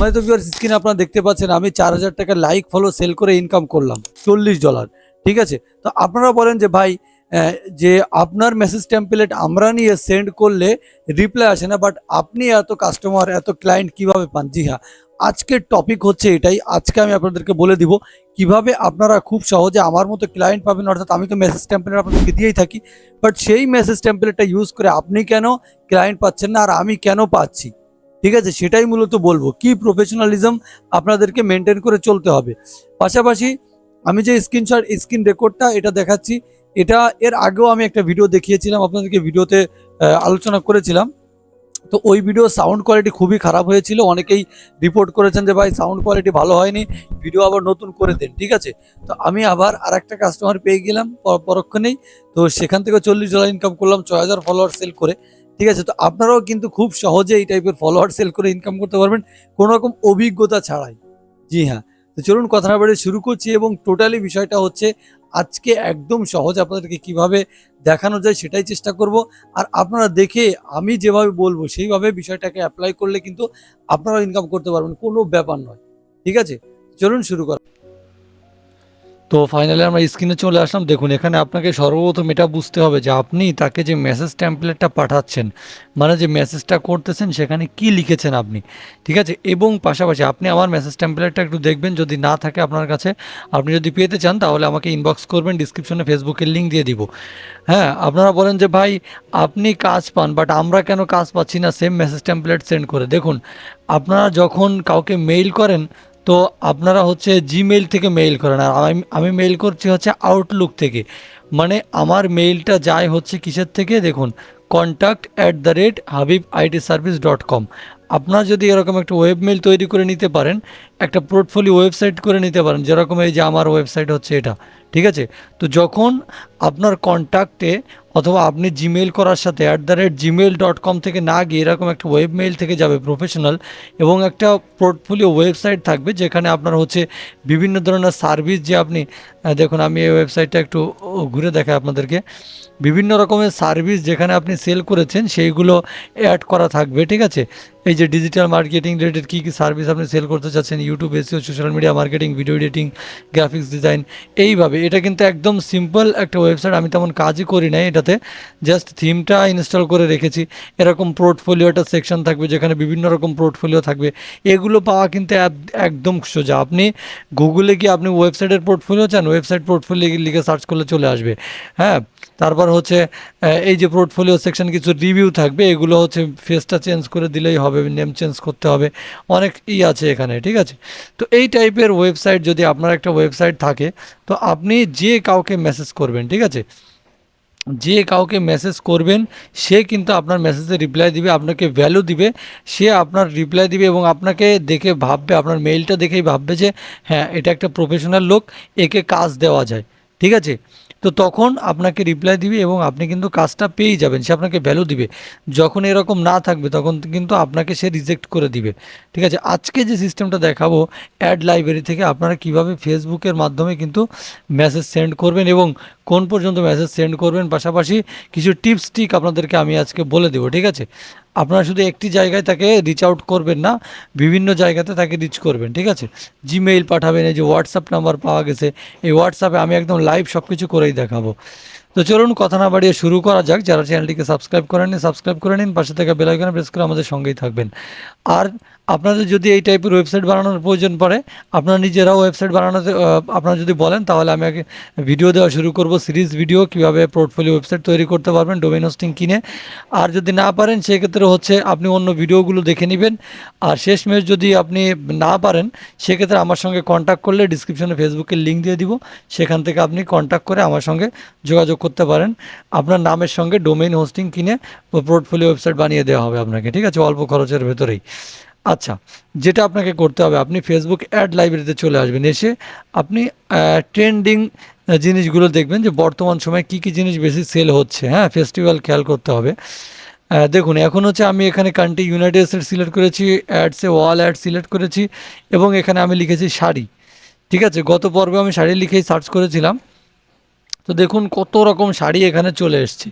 সম্মানিত ভিউয়ার্স স্ক্রিনে আপনারা দেখতে পাচ্ছেন, আমি চার হাজার টাকা লাইক ফলো সেল করে ইনকাম করলাম। চল্লিশ ডলার ঠিক আছে? তো আপনারা বলেন যে, ভাই যে আপনার মেসেজ টেম্পলেট আমরা নিয়ে সেন্ড করলে রিপ্লাই আসে না বাট আপনি এত কাস্টমার এত ক্লায়েন্ট কীভাবে পান? জি হ্যাঁ। আজকের টপিক হচ্ছে এটাই। আজকে আমি আপনাদেরকে বলে দিব কীভাবে আপনারা খুব সহজে আমার মতো ক্লায়েন্ট পাবেন, অর্থাৎ আমি তো মেসেজ টেমপ্লেট আপনাদেরকে দিয়েই থাকি বাট সেই মেসেজ টেম্পলেটটা ইউজ করে আপনি কেন ক্লায়েন্ট পাচ্ছেন না, আর আমি কেন পাচ্ছি? ঠিক আছে? সেটাই মূলত বলব। কি প্রফেশনালিজম আপনাদেরকে মেনটেন করে চলতে হবে। পাশাপাশি আমি যে স্ক্রিনশট স্ক্রিন রেকর্ডটা এটা দেখাচ্ছি, এটা এর আগেও আমি একটা ভিডিও দেখিয়েছিলাম, আপনাদেরকে ভিডিওতে আলোচনা করেছিলাম। তো ওই ভিডিও সাউন্ড কোয়ালিটি খুবই খারাপ হয়েছিল। অনেকেই রিপোর্ট করেছেন যে, ভাই সাউন্ড কোয়ালিটি ভালো হয়নি ভিডিও আবার নতুন করে দেন। ঠিক আছে? তো আমি আবার আর একটা কাস্টমার পেয়ে গেলাম, পর- পরক্ষণেই। তো সেখান থেকে চল্লিশ ডলার ইনকাম করলাম, ছয় হাজার ফলোয়ার সেল করে। ঠিক আছে? তো আপনারাও কিন্তু খুব সহজে এই টাইপের ফলোয়ার সেল করে ইনকাম করতে পারবেন। কোনো রকম অভিজ্ঞতা ছাড়াই। জি হ্যাঁ। তো চলুন কথা না বাড়িয়ে শুরু করছি এবং টোটালি বিষয়টা হচ্ছে আজকে একদম সহজ আপনাদেরকে কীভাবে দেখানো যায় সেটাই চেষ্টা করব। আর আপনারা দেখে আমি যেভাবে বলব সেইভাবে বিষয়টাকে অ্যাপ্লাই করলে কিন্তু আপনারাও ইনকাম করতে পারবেন। কোনো ব্যাপার নয়। ঠিক আছে? চলুন শুরু করা। তো ফাইনালি আমরা স্ক্রিনে চলে আসলাম। দেখুন, এখানে আপনাকে সর্বপ্রথম এটা বুঝতে হবে যে আপনি তাকে যে মেসেজ টেমপ্লেটটা পাঠাচ্ছেন মানে যে মেসেজটা করতেছেন, সেখানে কি লিখেছেন আপনি, ঠিক আছে? এবং পাশাপাশি আপনি আমার মেসেজ টেমপ্লেটটা একটু দেখবেন, যদি না থাকে আপনার কাছে, আপনি যদি পেতে চান, তাহলে আমাকে ইনবক্স করবেন ডিসক্রিপশনে ফেসবুকের লিঙ্ক দিয়ে দিব। হ্যাঁ আপনারা বলেন যে, ভাই, আপনি কাজ পান বাট আমরা কেন কাজ পাচ্ছি না? সেম মেসেজ টেমপ্লেট সেন্ড করে। দেখুন, আপনারা যখন কাউকে মেইল করেন তো আপনারা হচ্ছে জিমেইল থেকে মেইল করেন। আর আমি আমি মেইল করছি হচ্ছে আউটলুক থেকে। মানে আমার মেইলটা যায় হচ্ছে কিসের থেকে? দেখুন contact at the rate Habib IT service dot com আপনার যদি এরকম একটা ওয়েব মেইল তৈরি করে নিতে পারেন, একটা পোর্টফোলিও ওয়েবসাইট করে নিতে পারেন, যেরকম এই যে আমার ওয়েবসাইট হচ্ছে এটা, ঠিক আছে? তো যখন আপনার কন্ট্যাক্টে অথবা আপনি জিমেইল করার সাথে at the rate Gmail dot com থেকে না গিয়ে এরকম একটা ওয়েব মেইল থেকে যাবে প্রফেশনাল এবং একটা পোর্টফোলিও ওয়েবসাইট থাকবে, যেখানে আপনার হচ্ছে বিভিন্ন ধরনের সার্ভিস যে আপনি দেখুন আমি এই ওয়েবসাইটটা একটু ঘুরে দেখাই আপনাদেরকে। বিভিন্ন রকমের সার্ভিস যেখানে আপনি সেল করেছেন, সেইগুলো অ্যাড করা থাকবে, ঠিক আছে? এই যে ডিজিটাল মার্কেটিং রিলেটেড কী কী সার্ভিস আপনি সেল করতে চাচ্ছেন YouTube SEO social media marketing video editing graphics design এইভাবে। এটা কিন্তু একদম সিম্পল একটা ওয়েবসাইট আমি তেমন কাজই করি নাই এটাতে। জাস্ট থিমটা ইনস্টল করে রেখেছি। এরকম পোর্টফোলিওটা সেকশন থাকবে, যেখানে বিভিন্ন রকম পোর্টফোলিও থাকবে। এগুলো পাওয়া কিন্তু এক- একদম সোজা। আপনি গুগলে গিয়ে আপনি ওয়েবসাইটের পোর্টফোলিও চান ওয়েবসাইট পোর্টফোলিও লিখে সার্চ করলে চলে আসবে। হ্যাঁ? তারপর হচ্ছে এই যে পোর্টফোলিও সেকশন কিছু রিভিউ থাকবে, এগুলো হচ্ছে ফেসটা চেঞ্জ করে দিলেই হবে। নেম চেঞ্জ করতে হবে, অনেক ই আছে এখানে, ঠিক আছে? তো এই টাইপের ওয়েবসাইট যদি আপনার একটা ওয়েবসাইট থাকে, তো আপনি যে কাউকে মেসেজ করবেন, ঠিক আছে? যে কাউকে মেসেজ করবেন, সে কিন্তু আপনার মেসেজে রিপ্লাই দিবে, আপনাকে ভ্যালু দিবে, সে আপনার রিপ্লাই দিবে এবং আপনাকে দেখে ভাববে, আপনার মেইলটা দেখেই ভাববে যে হ্যাঁ এটা একটা প্রফেশনাল লোক, একে কাজ দেওয়া যায়, ঠিক আছে? তো তখন আপনাকে রিপ্লাই দিবে এবং আপনি কিন্তু কাজটা পেয়ে যাবেন, সে আপনাকে ভ্যালু দিবে। যখন এরকম না থাকবে, তখন কিন্তু আপনাকে সে রিজেক্ট করে দিবে। ঠিক আছে? আজকে যে সিস্টেমটা দেখাবো অ্যাড লাইব্রেরি থেকে আপনারা কীভাবে ফেসবুকের মাধ্যমে কিন্তু মেসেজ সেন্ড করবেন এবং কোন পর্যন্ত মেসেজ সেন্ড করবেন, পাশাপাশি কিছু টিপস টিক আপনাদেরকে আমি আজকে বলে দেবো, ঠিক আছে? আপনারা শুধু একটি জায়গায় তাকে রিচ আউট করবেন না, বিভিন্ন জায়গাতে তাকে রিচ করবেন, ঠিক আছে? জিমেইল পাঠাবেন, এই যে হোয়াটসঅ্যাপ নাম্বার পাওয়া গেছে, এই হোয়াটসঅ্যাপে আমি একদম লাইভ সব কিছু করেই দেখাবো। তো চলুন কথা না বাড়িয়ে শুরু করা যাক, যারা চ্যানেলটিকে সাবস্ক্রাইব করে নিন সাবস্ক্রাইব করে নিন, পাশে থেকে বেল আইকনে প্রেস করে আমাদের সঙ্গেই থাকবেন। আর আপনাদের যদি এই টাইপের ওয়েবসাইট বানানোর প্রয়োজন পড়ে, আপনারা নিজেরাও ওয়েবসাইট বানানোতে আপনারা যদি বলেন, তাহলে আমি আগে ভিডিও দেওয়া শুরু করব সিরিজ ভিডিও কীভাবে পোর্টফোলিও ওয়েবসাইট তৈরি করতে পারবেন ডোমেন হোস্টিং কিনে। আর যদি না পারেন, সেক্ষেত্রে হচ্ছে আপনি অন্য ভিডিওগুলো দেখে নেবেন। আর শেষ শেষমেশ যদি আপনি না পারেন, সেক্ষেত্রে আমার সঙ্গে কন্ট্যাক্ট করলে ডিসক্রিপশনে ফেসবুকের লিঙ্ক দিয়ে দিব। সেখান থেকে আপনি কন্ট্যাক্ট করে আমার সঙ্গে যোগাযোগ করতে পারেন। আপনার নামের সঙ্গে ডোমেইন হোস্টিং কিনে পোর্টফোলিও ওয়েবসাইট বানিয়ে দেওয়া হবে আপনাকে, ঠিক আছে? অল্প খরচের ভেতরেই। আচ্ছা যেটা আপনাকে করতে হবে, আপনি ফেসবুক অ্যাড লাইব্রেরিতে চলে আসবেন, এসে আপনি ট্রেন্ডিং জিনিসগুলো দেখবেন যে বর্তমান সময়ে কী কী জিনিস বেশি সেল হচ্ছে হ্যাঁ ফেস্টিভ্যাল খেয়াল করতে হবে। দেখুন, এখন হচ্ছে আমি এখানে কান্ট্রি ইউনাইটেড স্টেট সিলেক্ট করেছি অ্যাডসে ওয়াল অ্যাড সিলেক্ট করেছি, এবং এখানে আমি লিখেছি শাড়ি, ঠিক আছে? গত পর্বে আমি শাড়ি লিখেই সার্চ করেছিলাম। তো দেখুন, কত রকম শাড়ি এখানে চলে এসছে।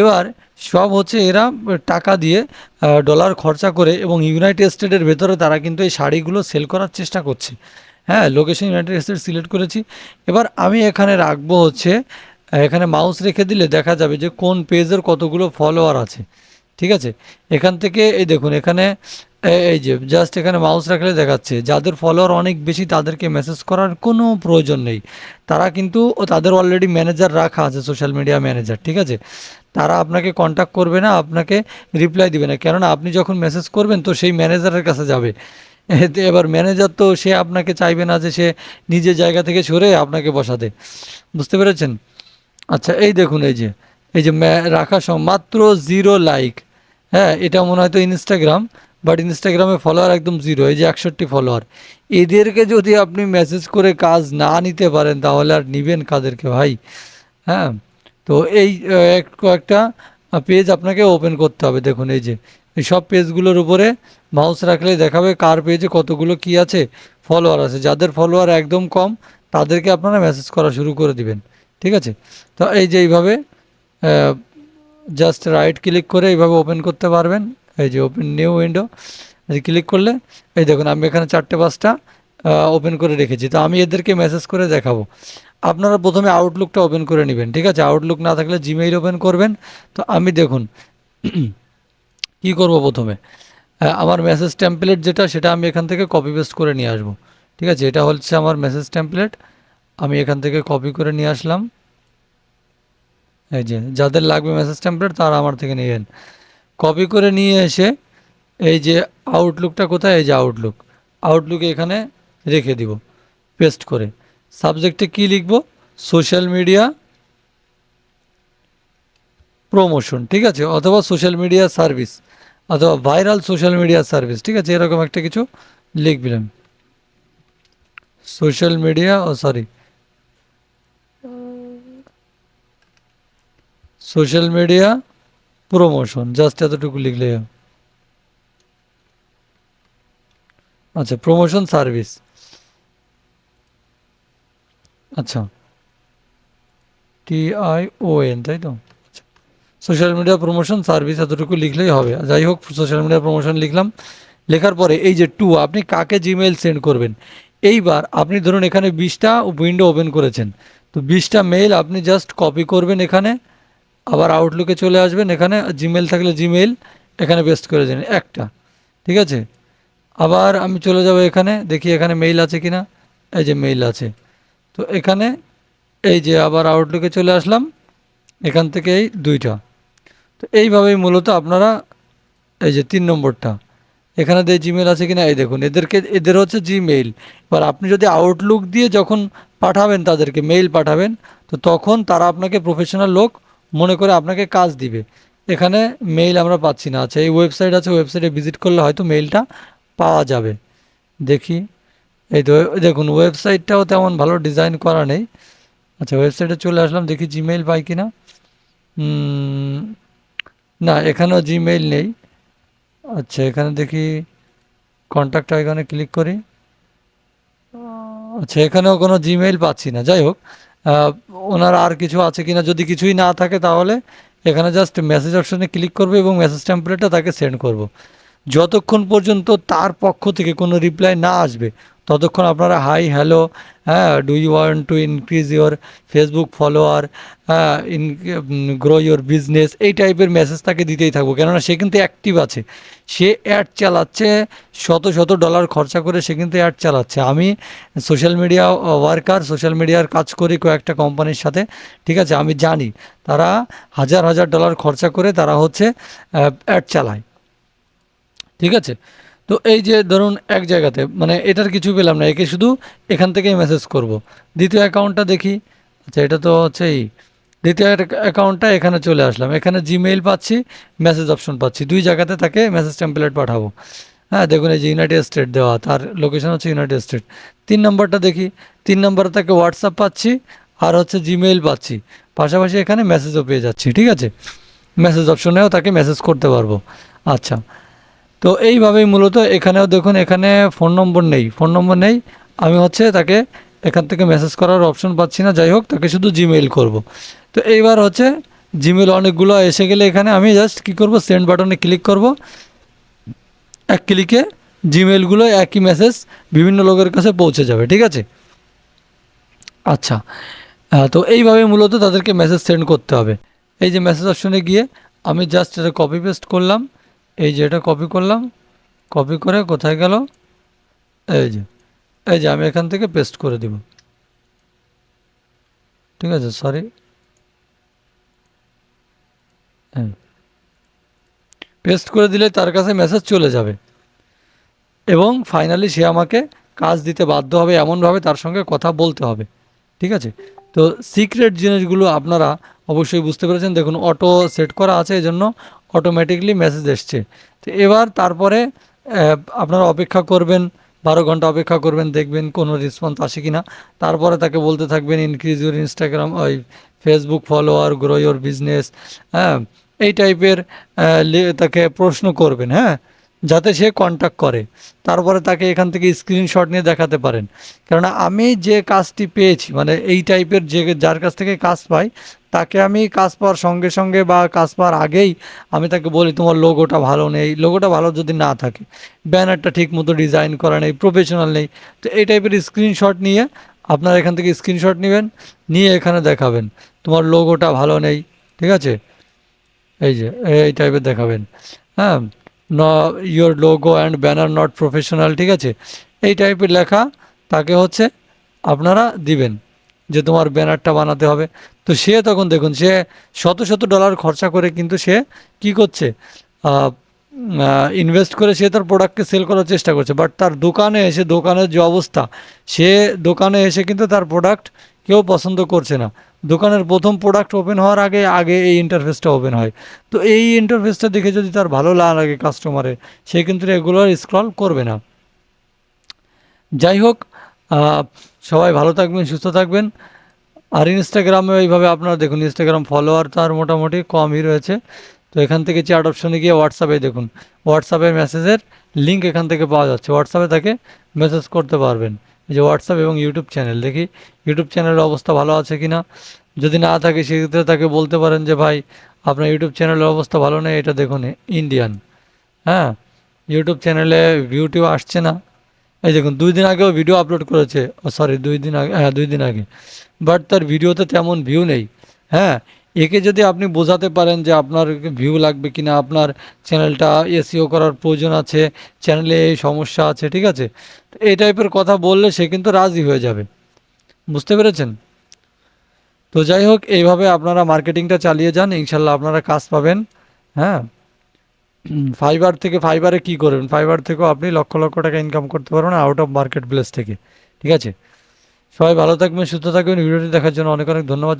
এবার সব হচ্ছে এরা টাকা দিয়ে ডলার খরচা করে এবং ইউনাইটেড স্টেটের ভেতরে তারা কিন্তু এই শাড়িগুলো সেল করার চেষ্টা করছে। হ্যাঁ লোকেশন ইউনাইটেড স্টেট সিলেক্ট করেছি। এবার আমি এখানে রাখব হচ্ছে এখানে মাউস রেখে দিলে দেখা যাবে যে কোন পেজের কতগুলো ফলোয়ার আছে। ঠিক আছে? এখান থেকে এই দেখুন, এখানে এই যে জাস্ট এখানে মাউস রাখলে দেখাচ্ছে, যাদের ফলোয়ার অনেক বেশি তাদেরকে মেসেজ করার কোনো প্রয়োজন নেই। তারা কিন্তু তাদের অলরেডি ম্যানেজার রাখা আছে সোশ্যাল মিডিয়া ম্যানেজার ঠিক আছে? তারা আপনাকে কন্ট্যাক্ট করবে না, আপনাকে রিপ্লাই দিবে না। কেননা আপনি যখন মেসেজ করবেন, তো সেই ম্যানেজারের কাছে যাবে। এবার ম্যানেজার তো সে আপনাকে চাইবে না যে সে নিজের জায়গা থেকে সরে আপনাকে বসাতে। বুঝতে পেরেছেন? আচ্ছা এই দেখুন, এই যে এই যে রাখা মাত্র জিরো লাইক হ্যাঁ এটা মনে হয় তো ইনস্টাগ্রাম বাট ইনস্টাগ্রামে ফলোয়ার একদম জিরো এই যে একষট্টি ফলোয়ার এদেরকে যদি আপনি মেসেজ করে কাজ না নিতে পারেন, তাহলে আর নিবেন কাদেরকে ভাই? হ্যাঁ? তো এই কয়েকটা পেজ আপনাকে ওপেন করতে হবে। দেখুন, এই যে, এই সব পেজগুলোর উপরে মাউস রাখলে দেখাবে কার পেজে কতগুলো কি আছে ফলোয়ার আছে। যাদের ফলোয়ার একদম কম, তাদেরকে আপনারা মেসেজ করা শুরু করে দিবেন। ঠিক আছে? তো এই যে এইভাবে জাস্ট রাইট ক্লিক করে এইভাবে ওপেন করতে পারবেন। এই যে ওপেন নিউ উইন্ডো এই ক্লিক করলে, এই দেখুন আমি এখানে চারটে পাঁচটা ওপেন করে রেখেছি। তো আমি এদেরকে মেসেজ করে দেখাবো। আপনারা প্রথমে আউটলুকটা ওপেন করে নেবেন, ঠিক আছে? আউটলুক না থাকলে জিমেইল ওপেন করবেন। তো আমি দেখুন, কি করব প্রথমে? আমার মেসেজ টেমপ্লেট যেটা, সেটা আমি এখান থেকে কপি পেস্ট করে নিয়ে আসব। ঠিক আছে? এটা হচ্ছে আমার মেসেজ টেমপ্লেট আমি এখান থেকে কপি করে নিয়ে আসলাম। এই যে, যাদের লাগবে মেসেজ টেমপ্লেট তারা আমার থেকে নিয়েন কপি করে নিয়ে এসে এই যে আউটলুকটা কোথায়? এই যে আউটলুক আউটলুকে এখানে রেখে দিব। পেস্ট করে। সাবজেক্টে কি লিখব? সোশ্যাল মিডিয়া প্রমোশন ঠিক আছে? অথবা সোশ্যাল মিডিয়া সার্ভিস অথবা ভাইরাল সোশ্যাল মিডিয়া সার্ভিস ঠিক আছে? এরকম একটা কিছু লিখবেন। সোশ্যাল মিডিয়া ও sorry social media promotion just এতটুকু লিখলে। আচ্ছা প্রমোশন সার্ভিস আচ্ছা। টি আই ও এন তাই তো? সোশ্যাল মিডিয়া প্রমোশন সার্ভিস এতটুকু লিখলেই হবে। যাই হোক সোশ্যাল মিডিয়া প্রমোশন লিখলাম। লেখার পরে এই যে টু আপনি কাকে জিমেইল সেন্ড করবেন? এইবার আপনি ধরুন এখানে বিশটা উইন্ডো ওপেন করেছেন। তো বিশটা মেইল আপনি জাস্ট কপি করবেন এখানে। আবার আউটলুকে চলে আসবেন, এখানে জিমেল থাকলে জিমেইল এখানে পেস্ট করে দিন, একটা, ঠিক আছে? আবার আমি চলে যাব এখানে, দেখি এখানে মেইল আছে কি না এই যে মেইল আছে। তো এখানে এই যে আবার আউটলুকে চলে আসলাম, এখান থেকে এই দুইটা। তো এইভাবেই মূলত আপনারা এই যে তিন নম্বরটা, এখানে দিয়ে জিমেল আছে কিনা, এই দেখুন, এদেরকে, এদের হচ্ছে জিমেইল এবার আপনি যদি আউটলুক দিয়ে যখন পাঠাবেন তাদেরকে মেইল পাঠাবেন, তো তখন তারা আপনাকে প্রফেশনাল লোক মনে করে আপনাকে কাজ দিবে। এখানে মেইল আমরা পাচ্ছি না। আচ্ছা এই ওয়েবসাইট আছে ওয়েবসাইটে ভিজিট করলে হয়তো মেইলটা পাওয়া যাবে। দেখি। এই তো দেখুন ওয়েবসাইটটাও তেমন ভালো ডিজাইন করা নেই। আচ্ছা ওয়েবসাইটে চলে আসলাম, দেখি জিমেইল পাই কি না না, এখানেও জিমেইল নেই। আচ্ছা এখানে দেখি কন্ট্যাক্ট আইকনে ক্লিক করি। আচ্ছা এখানেও কোনো জিমেইল পাচ্ছি না। যাই হোক ওনার আর কিছু আছে কিনা যদি কিছুই না থাকে তাহলে এখানে জাস্ট মেসেজ অপশনে ক্লিক করব এবং মেসেজ টেম্পলেটটা তাকে সেন্ড করব। যতক্ষণ পর্যন্ত তার পক্ষ থেকে কোনো রিপ্লাই না আসবে, ততক্ষণ আপনারা, হাই, হ্যালো হ্যাঁ do you want to increase your Facebook follower হ্যাঁ ইন গ্রো ইউর বিজনেস, এই টাইপের মেসেজ তাকে দিতেই থাকব। কেননা সে কিন্তু অ্যাক্টিভ আছে। সে অ্যাড চালাচ্ছে, শত শত ডলার খরচা করে সে কিন্তু অ্যাড চালাচ্ছে। আমি সোশ্যাল মিডিয়া ওয়ার্কার সোশ্যাল মিডিয়ার কাজ করি কয়েকটা কোম্পানির সাথে, ঠিক আছে? আমি জানি, তারা হাজার হাজার ডলার খরচা করে তারা হচ্ছে অ্যাড চালায়। ঠিক আছে? তো এই যে ধরুন এক জায়গাতে মানে এটার কিছু পেলাম না, একে শুধু এখান থেকেই মেসেজ করব। দ্বিতীয় অ্যাকাউন্টটা দেখি। আচ্ছা এটা তো হচ্ছে এই, দ্বিতীয় অ্যাকাউন্টটা এখানে চলে আসলাম। এখানে জিমেইল পাচ্ছি মেসেজ অপশন পাচ্ছি। দুই জায়গাতে তাকে মেসেজ টেমপ্লেট পাঠাবো। হ্যাঁ দেখুন এই যে ইউনাইটেড স্টেট দেওয়া, তার লোকেশন হচ্ছে ইউনাইটেড স্টেট তিন নম্বরটা দেখি। তিন নম্বরে তাকে হোয়াটসঅ্যাপ পাচ্ছি, আর হচ্ছে জিমেইল পাচ্ছি। পাশাপাশি এখানে মেসেজও পেয়ে যাচ্ছি, ঠিক আছে? মেসেজ অপশনেও তাকে মেসেজ করতে পারব। আচ্ছা তো এইভাবেই মূলত এখানেও দেখুন, এখানে ফোন নম্বর নেই। ফোন নম্বর নেই। আমি হচ্ছে তাকে এখান থেকে মেসেজ করার অপশন পাচ্ছি না। যাই হোক, তাকে শুধু জিমেইল করব। তো এইবার হচ্ছে জিমেল অনেকগুলো এসে গেলে এখানে আমি জাস্ট কী করব সেন্ড বাটনে ক্লিক করব। এক ক্লিকে জিমেলগুলো একই মেসেজ বিভিন্ন লোকের কাছে পৌঁছে যাবে, ঠিক আছে? আচ্ছা তো এইভাবে মূলত তাদেরকে মেসেজ সেন্ড করতে হবে। এই যে মেসেজ অপশনে গিয়ে আমি জাস্ট এটা কপি পেস্ট করলাম। এই যে এটা কপি করলাম কপি করে কোথায় গেল? এই যে এই যে আমি এখান থেকে পেস্ট করে দিব। ঠিক আছে সরি পেস্ট করে দিলে তার কাছে মেসেজ চলে যাবে। এবং ফাইনালি সে আমাকে কাজ দিতে বাধ্য হবে, এমনভাবে তার সঙ্গে কথা বলতে হবে। ঠিক আছে? তো সিক্রেট জিনিসগুলো আপনারা অবশ্যই বুঝতে পেরেছেন। দেখুন অটো সেট করা আছে এই জন্য অটোমেটিকলি মেসেজ এসছে তো এবার তারপরে আপনারা অপেক্ষা করবেন, বারো ঘণ্টা অপেক্ষা করবেন, দেখবেন কোনো রেসপন্স আসে কি না তারপরে তাকে বলতে থাকবেন ইনক্রিজ ইউর ইনস্টাগ্রাম ওই Facebook follower grow your business হ্যাঁ এই টাইপের তাকে প্রশ্ন করবেন হ্যাঁ। যাতে সে কন্ট্যাক্ট করে। তারপরে তাকে এখান থেকে স্ক্রিনশট নিয়ে দেখাতে পারেন। কেননা আমি যে কাজটি পেয়েছি মানে এই টাইপের যে, যার কাছ থেকে কাজ পাই, তাকে আমি কাজ পাওয়ার সঙ্গে সঙ্গে বা কাজ পাওয়ার আগেই আমি তাকে বলি, তোমার লোগোটা ভালো নেই। লোগোটা ভালো যদি না থাকে, ব্যানারটা ঠিক মতো ডিজাইন করা নেই প্রফেশনাল নেই, তো এই টাইপের স্ক্রিনশট নিয়ে আপনারা এখান থেকে স্ক্রিনশট নেবেন, নিয়ে এখানে দেখাবেন, তোমার লোগোটা ভালো নেই। ঠিক আছে? এই যে, এই টাইপের দেখাবেন। হ্যাঁ? Your logo and banner not professional ঠিক আছে? এই টাইপের লেখা তাকে হচ্ছে আপনারা দিবেন যে তোমার ব্যানারটা বানাতে হবে। তো সে তখন দেখুন, সে শত শত ডলার খরচা করে কিন্তু সে কি করছে? ইনভেস্ট করে সে তার প্রোডাক্টকে সেল করার চেষ্টা করছে। বাট তার দোকানে এসে দোকানের যে অবস্থা, সে দোকানে এসে কিন্তু তার প্রোডাক্ট কেউ পছন্দ করছে না। দোকানের প্রথম প্রোডাক্ট ওপেন হওয়ার আগে আগে এই ইন্টারফেসটা ওপেন হয়। তো এই ইন্টারফেসটা দেখে যদি তার ভালো না লাগে কাস্টমারের সে কিন্তু রেগুলার স্ক্রল করবে না। যাই হোক সবাই ভালো থাকবেন, সুস্থ থাকবেন। আর ইনস্টাগ্রামে এইভাবে আপনারা দেখুন ইনস্টাগ্রাম ফলোয়ার তার মোটামুটি কমই রয়েছে। তো এখান থেকে চ্যাট অপশনে গিয়ে হোয়াটসঅ্যাপে দেখুন। হোয়াটসঅ্যাপের মেসেজের লিঙ্ক এখান থেকে পাওয়া যাচ্ছে। হোয়াটসঅ্যাপে তাকে মেসেজ করতে পারবেন। যে হোয়াটসঅ্যাপ এবং ইউটিউব চ্যানেল দেখি ইউটিউব চ্যানেলের অবস্থা ভালো আছে কি না যদি না থাকে, সেক্ষেত্রে তাকে বলতে পারেন যে, ভাই, আপনার ইউটিউব চ্যানেলের অবস্থা ভালো নেই, এটা দেখুন ইন্ডিয়ান হ্যাঁ? ইউটিউব চ্যানেলে ভিউটিও আসছে না। এই দেখুন, দুই দিন আগেও ভিডিও আপলোড করেছে। সরি দুই দিন আগে হ্যাঁ দুই দিন আগে। বাট তার ভিডিওতে তেমন ভিউ নেই। হ্যাঁ? একে যদি আপনি বোঝাতে পারেন যে আপনার ভিউ লাগবে কিনা, আপনার চ্যানেলটা এসিও করার প্রয়োজন আছে চ্যানেলে এই সমস্যা আছে, ঠিক আছে? এই টাইপের কথা বললে সে কিন্তু রাজি হয়ে যাবে। বুঝতে পেরেছেন? তো যাই হোক, এইভাবে আপনারা মার্কেটিংটা চালিয়ে যান, ইনশাল্লাহ আপনারা কাজ পাবেন হ্যাঁ? ফাইবার থেকে ফাইবারে কি করবেন? ফাইবার থেকেও আপনি লক্ষ লক্ষ টাকা ইনকাম করতে পারবেন আউট অফ মার্কেট প্লেস থেকে, ঠিক আছে? সবাই ভালো থাকবেন, সুস্থ থাকবেন, ভিডিওটি দেখার জন্য অনেক অনেক ধন্যবাদ।